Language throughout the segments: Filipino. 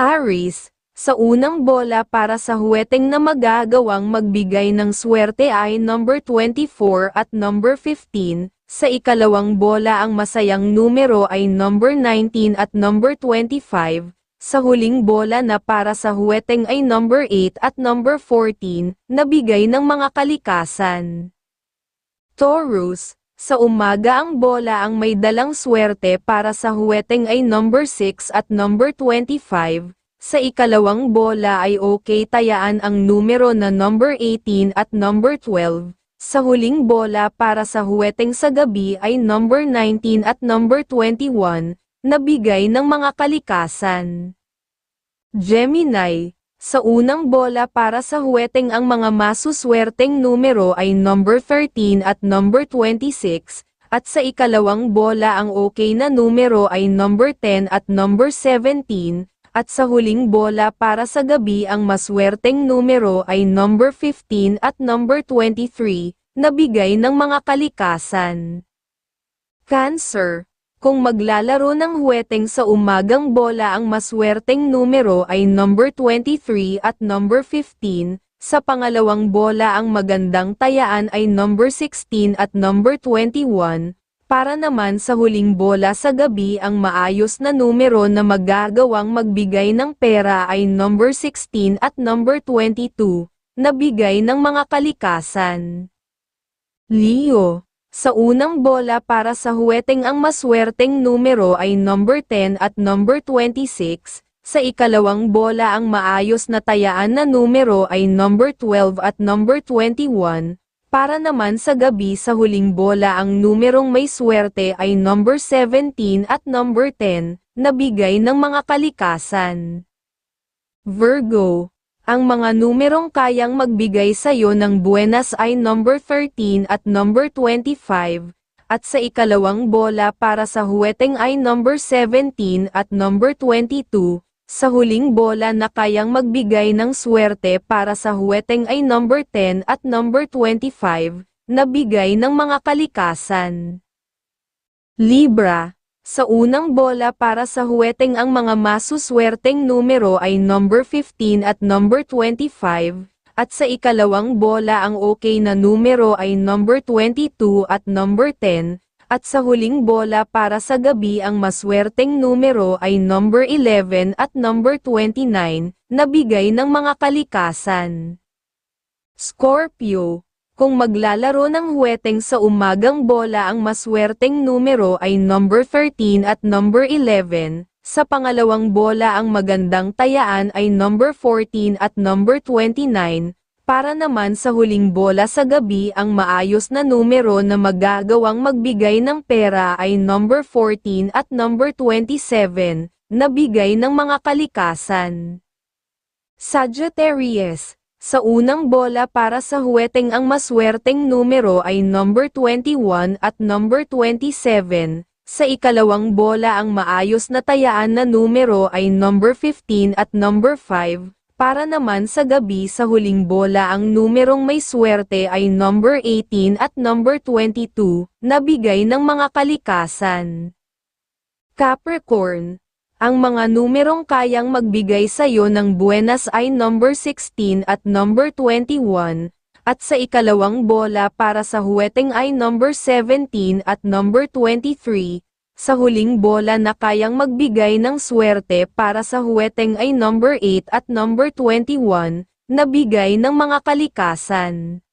Aris, sa unang bola para sa huweteng na magagawang magbigay ng swerte ay number 24 at number 15, sa ikalawang bola ang masayang numero ay number 19 at number 25, sa huling bola na para sa huweteng ay number 8 at number 14, na bigay ng mga kalikasan. Taurus, sa umaga ang bola ang may dalang swerte para sa huweteng ay number 6 at number 25, sa ikalawang bola ay okay tayaan ang numero na number 18 at number 12, sa huling bola para sa huweteng sa gabi ay number 19 at number 21, na bigay ng mga kalikasan. Gemini, sa unang bola para sa huweteng ang mga masuswerteng numero ay number 13 at number 26, at sa ikalawang bola ang okay na numero ay number 10 at number 17, at sa huling bola para sa gabi ang maswerteng numero ay number 15 at number 23, na bigay ng mga kalikasan. Cancer kung maglalaro ng huweteng sa umagang bola ang maswerteng numero ay number 23 at number 15, sa pangalawang bola ang magandang tayaan ay number 16 at number 21, para naman sa huling bola sa gabi ang maayos na numero na magagawang magbigay ng pera ay number 16 at number 22, na bigay ng mga kalikasan. Leo sa unang bola para sa huweteng ang maswerteng numero ay number 10 at number 26, sa ikalawang bola ang maayos na tayaan na numero ay number 12 at number 21, para naman sa gabi sa huling bola ang numerong may swerte ay number 17 at number 10, na bigay ng mga kalikasan. Virgo ang mga numerong kayang magbigay sa iyo ng buenas ay number 13 at number 25, at sa ikalawang bola para sa huweteng ay number 17 at number 22, sa huling bola na kayang magbigay ng swerte para sa huweteng ay number 10 at number 25, na bigay ng mga kalikasan. Libra sa unang bola para sa huweteng ang mga masuswerteng numero ay number 15 at number 25, at sa ikalawang bola ang okay na numero ay number 22 at number 10, at sa huling bola para sa gabi ang maswerteng numero ay number 11 at number 29, na bigay ng mga kalikasan. Scorpio kung maglalaro ng huweteng sa umagang bola ang maswerteng numero ay number 13 at number 11, sa pangalawang bola ang magandang tayaan ay number 14 at number 29, para naman sa huling bola sa gabi ang maayos na numero na magagawang magbigay ng pera ay number 14 at number 27, na bigay ng mga kalikasan. Sagittarius sa unang bola para sa huweteng ang maswerteng numero ay number 21 at number 27, sa ikalawang bola ang maayos na tayaan na numero ay number 15 at number 5, para naman sa gabi sa huling bola ang numerong may swerte ay number 18 at number 22, na bigay ng mga kalikasan. Capricorn ang mga numerong kayang magbigay sa iyo ng buenas ay number 16 at number 21, at sa ikalawang bola para sa huweteng ay number 17 at number 23, sa huling bola na kayang magbigay ng swerte para sa huweteng ay number 8 at number 21, na bigay ng mga kalikasan.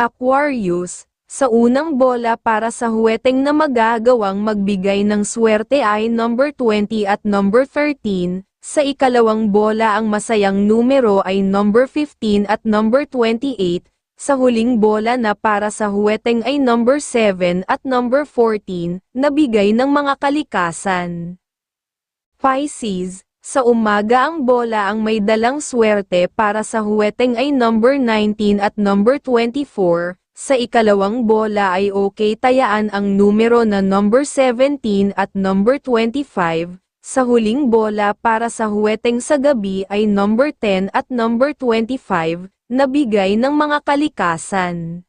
Aquarius, sa unang bola para sa huweteng na magagawang magbigay ng swerte ay number 20 at number 13, sa ikalawang bola ang masayang numero ay number 15 at number 28, sa huling bola na para sa huweteng ay number 7 at number 14, na bigay ng mga kalikasan. Pisces, sa umaga ang bola ang may dalang swerte para sa huweteng ay number 19 at number 24, sa ikalawang bola ay okay tayaan ang numero na number 17 at number 25, sa huling bola para sa huweteng sa gabi ay number 10 at number 25, na bigay ng mga kalikasan.